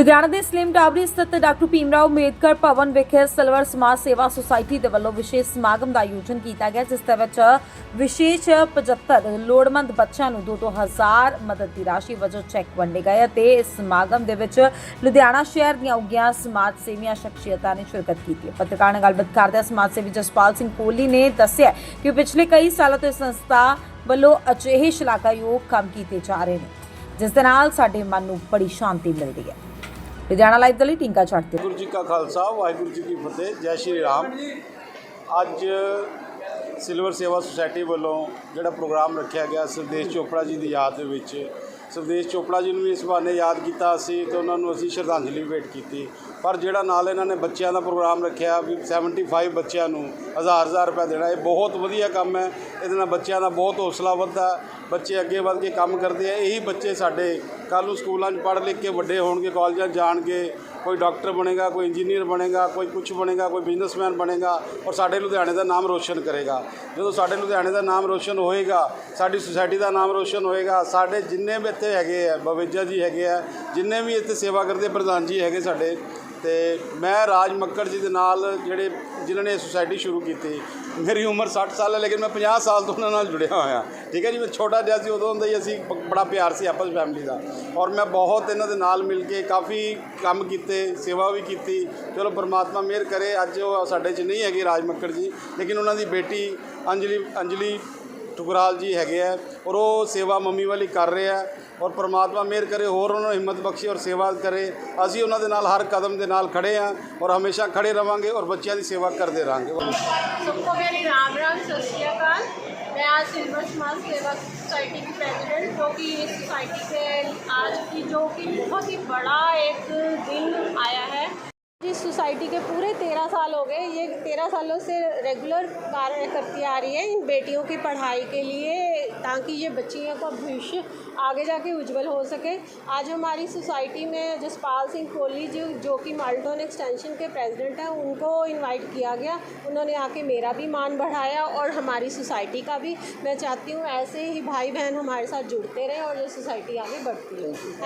ਲੁਧਿਆਣਾ ਦੇ ਸਲੀਮ ਡਾਬਰੀ ਸਥਿਤ ਡਾਕਟਰ ਭੀਮਰਾਓ ਅੰਬੇਦਕਰ ਭਵਨ ਵਿਖੇ ਸਿਲਵਰ ਸਮਾਜ ਸੇਵਾ ਸੁਸਾਇਟੀ ਦੇ ਵੱਲੋਂ ਵਿਸ਼ੇਸ਼ ਸਮਾਗਮ ਦਾ ਆਯੋਜਨ ਕੀਤਾ ਗਿਆ, ਜਿਸ ਦੇ ਵਿੱਚ ਵਿਸ਼ੇਸ਼ 75 ਲੋੜਵੰਦ ਬੱਚਿਆਂ ਨੂੰ 2-2000 ਮਦਦ ਦੀ ਰਾਸ਼ੀ ਵਜੋਂ ਚੈੱਕ ਵੰਡੇ ਗਏ ਅਤੇ ਇਸ ਸਮਾਗਮ ਦੇ ਵਿੱਚ ਲੁਧਿਆਣਾ ਸ਼ਹਿਰ ਦੀਆਂ ਉੱਗੀਆਂ ਸਮਾਜ ਸੇਵੀਆਂ ਸ਼ਖਸੀਅਤਾਂ ਨੇ ਸ਼ਿਰਕਤ ਕੀਤੀ। ਹੈ ਪੱਤਰਕਾਰ ਨਾਲ ਗੱਲਬਾਤ ਕਰਦਿਆਂ ਸਮਾਜ ਸੇਵੀ ਜਸਪਾਲ ਸਿੰਘ ਕੋਹਲੀ ਨੇ ਦੱਸਿਆ ਕਿ ਪਿਛਲੇ ਕਈ ਸਾਲਾਂ ਤੋਂ ਇਸ ਸੰਸਥਾ ਵੱਲੋਂ ਅਜਿਹੇ ਸ਼ਲਾਘਾਯੋਗ ਕੰਮ ਕੀਤੇ ਜਾ ਰਹੇ ਨੇ, ਜਿਸ ਦੇ ਨਾਲ ਸਾਡੇ ਮਨ ਨੂੰ ਬੜੀ ਸ਼ਾਂਤੀ ਮਿਲਦੀ ਹੈ। ਲੁਧਿਆਣਾ ਲਾਈਵ ਦੇ ਲਈ ਟਿੰਕਾ ਛੱਡਦੇ ਵਾਹਿਗੁਰੂ ਜੀ ਕਾ ਖਾਲਸਾ, ਵਾਹਿਗੁਰੂ ਜੀ ਕੀ ਫਤਿਹ, ਜੈ ਸ਼੍ਰੀ ਰਾਮ। ਅੱਜ ਸਿਲਵਰ ਸੇਵਾ ਸੁਸਾਇਟੀ ਵੱਲੋਂ ਜਿਹੜਾ ਪ੍ਰੋਗਰਾਮ ਰੱਖਿਆ ਗਿਆ ਸਰਦੇਸ਼ ਚੋਪੜਾ ਜੀ ਦੀ ਯਾਦ ਦੇ ਵਿੱਚ। ਸਰਦੇਸ਼ ਚੋਪੜਾ ਜੀ ਨੂੰ ਵੀ ਇਸ ਬਹਾਨੇ ਯਾਦ ਕੀਤਾ ਅਸੀਂ ਤੇ ਉਹਨਾਂ ਨੂੰ ਅਸੀਂ ਸ਼ਰਧਾਂਜਲੀ ਭੇਟ ਕੀਤੀ। ਪਰ ਜਿਹੜਾ ਨਾਲ ਇਹਨਾਂ ਨੇ ਬੱਚਿਆਂ ਦਾ ਪ੍ਰੋਗਰਾਮ ਰੱਖਿਆ ਵੀ 75 ਬੱਚਿਆਂ ਨੂੰ ਹਜ਼ਾਰ ਹਜ਼ਾਰ ਰੁਪਏ ਦੇਣਾ, ਇਹ ਬਹੁਤ ਵਧੀਆ ਕੰਮ ਹੈ। ਇਹਦੇ ਨਾਲ ਬੱਚਿਆਂ ਦਾ ਬਹੁਤ ਹੌਸਲਾ ਵੱਧਦਾ ਬੱਚੇ ਅੱਗੇ ਵੱਧ ਕੇ ਕੰਮ ਕਰਦੇ ਆ। ਇਹੀ ਬੱਚੇ ਸਾਡੇ ਕੱਲ੍ਹ ਨੂੰ ਸਕੂਲਾਂ 'ਚ ਪੜ੍ਹ ਲਿਖ ਕੇ ਵੱਡੇ ਹੋਣਗੇ, ਕਾਲਜਾਂ 'ਚ ਜਾਣਗੇ। ਕੋਈ ਡਾਕਟਰ ਬਣੇਗਾ, ਕੋਈ ਇੰਜੀਨੀਅਰ ਬਣੇਗਾ, ਕੋਈ ਕੁਝ ਬਣੇਗਾ, ਕੋਈ ਬਿਜ਼ਨਸਮੈਨ ਬਣੇਗਾ ਔਰ ਸਾਡੇ ਲੁਧਿਆਣੇ ਦਾ ਨਾਮ ਰੋਸ਼ਨ ਕਰੇਗਾ। ਜਦੋਂ ਸਾਡੇ ਲੁਧਿਆਣੇ ਦਾ ਨਾਮ ਰੋਸ਼ਨ ਹੋਏਗਾ, ਸਾਡੀ ਸੁਸਾਇਟੀ ਦਾ ਨਾਮ ਰੋਸ਼ਨ ਹੋਏਗਾ, ਸਾਡੇ ਜਿੰਨੇ ਵੀ ਇੱਥੇ ਹੈਗੇ ਆ, ਬਵੇਜਾ ਜੀ ਹੈਗੇ ਆ, ਜਿੰਨੇ ਵੀ ਇੱਥੇ ਸੇਵਾ ਕਰਦੇ, ਪ੍ਰਧਾਨ ਜੀ ਹੈਗੇ ਸਾਡੇ ਤੇ ਮੈਂ ਰਾਜ ਮੱਕੜ ਜੀ ਦੇ ਨਾਲ ਜਿਹੜੇ, ਜਿਨ੍ਹਾਂ ਨੇ ਸੁਸਾਇਟੀ ਸ਼ੁਰੂ ਕੀਤੀ, ਮੇਰੀ ਉਮਰ 60 ਸਾਲ ਹੈ, ਲੇਕਿਨ ਮੈਂ 50 ਸਾਲ ਤੋਂ ਉਹਨਾਂ ਨਾਲ ਜੁੜਿਆ ਹੋਇਆ। ਠੀਕ ਹੈ ਜੀ, ਮੈਂ ਛੋਟਾ ਜਿਹਾ ਸੀ, ਉਦੋਂ ਹੁੰਦਾ ਹੀ ਅਸੀਂ ਬ- ਬੜਾ ਪਿਆਰ ਸੀ ਆਪਸ ਫੈਮਿਲੀ ਦਾ। ਔਰ ਮੈਂ ਬਹੁਤ ਇਹਨਾਂ ਦੇ ਨਾਲ ਮਿਲ ਕੇ ਕਾਫੀ ਕੰਮ ਕੀਤੇ, ਸੇਵਾ ਵੀ ਕੀਤੀ। ਚਲੋ ਪਰਮਾਤਮਾ ਮਿਹਰ ਕਰੇ, ਅੱਜ ਉਹ ਸਾਡੇ 'ਚ ਨਹੀਂ ਹੈਗੀ ਰਾਜ ਮੱਕੜ ਜੀ, ਲੇਕਿਨ ਉਹਨਾਂ ਦੀ ਬੇਟੀ ਅੰਜਲੀ ਅੰਜਲੀ ਠੁਕਰਾਲ ਜੀ ਹੈਗੇ ਆ ਔਰ ਉਹ ਸੇਵਾ ਮੰਮੀ ਵਾਲੀ ਕਰ ਰਹੇ ਆ ਔਰ ਪ੍ਰਮਾਤਮਾ ਮਿਹਰ ਕਰੇ ਹੋਰ ਉਹਨਾਂ ਨੂੰ ਹਿੰਮਤ ਬਖਸ਼ੇ ਔਰ ਸੇਵਾ ਕਰੇ ਅਸੀਂ ਉਹਨਾਂ ਦੇ ਨਾਲ ਹਰ ਕਦਮ ਦੇ ਨਾਲ ਖੜੇ ਆ ਔਰ ਹਮੇਸ਼ਾ ਖੜੇ ਰਵਾਂਗੇ ਔਰ ਬੱਚਿਆਂ ਦੀ ਸੇਵਾ ਕਰਦੇ ਰਹਾਂਗੇ सबको मेरी राम राम सत श्री अकाल मैं आज सिल्वर समाज सेवा सोसाइटी की प्रेसिडेंट जो कि इस सोसाइटी के आज की जो कि बहुत ही बड़ा एक दिन आया है इस सोसाइटी के पूरे तेरह साल हो गए। ये तेरह सालों से रेगुलर कार्य करती आ रही है इन बेटियों की पढ़ाई के लिए, ताकि ये बच्चियों का भविष्य आगे जाके उज्जवल हो सके। आज हमारी सोसाइटी में जसपाल सिंह कोहली जो जो कि माल्टोन एक्सटेंशन के प्रेसिडेंट हैं, उनको इनवाइट किया गया। उन्होंने आके मेरा भी मान बढ़ाया और हमारी सोसाइटी का भी। मैं चाहती हूँ ऐसे ही भाई बहन हमारे साथ जुड़ते रहें और ये सोसाइटी आगे बढ़ती रहे। थैंक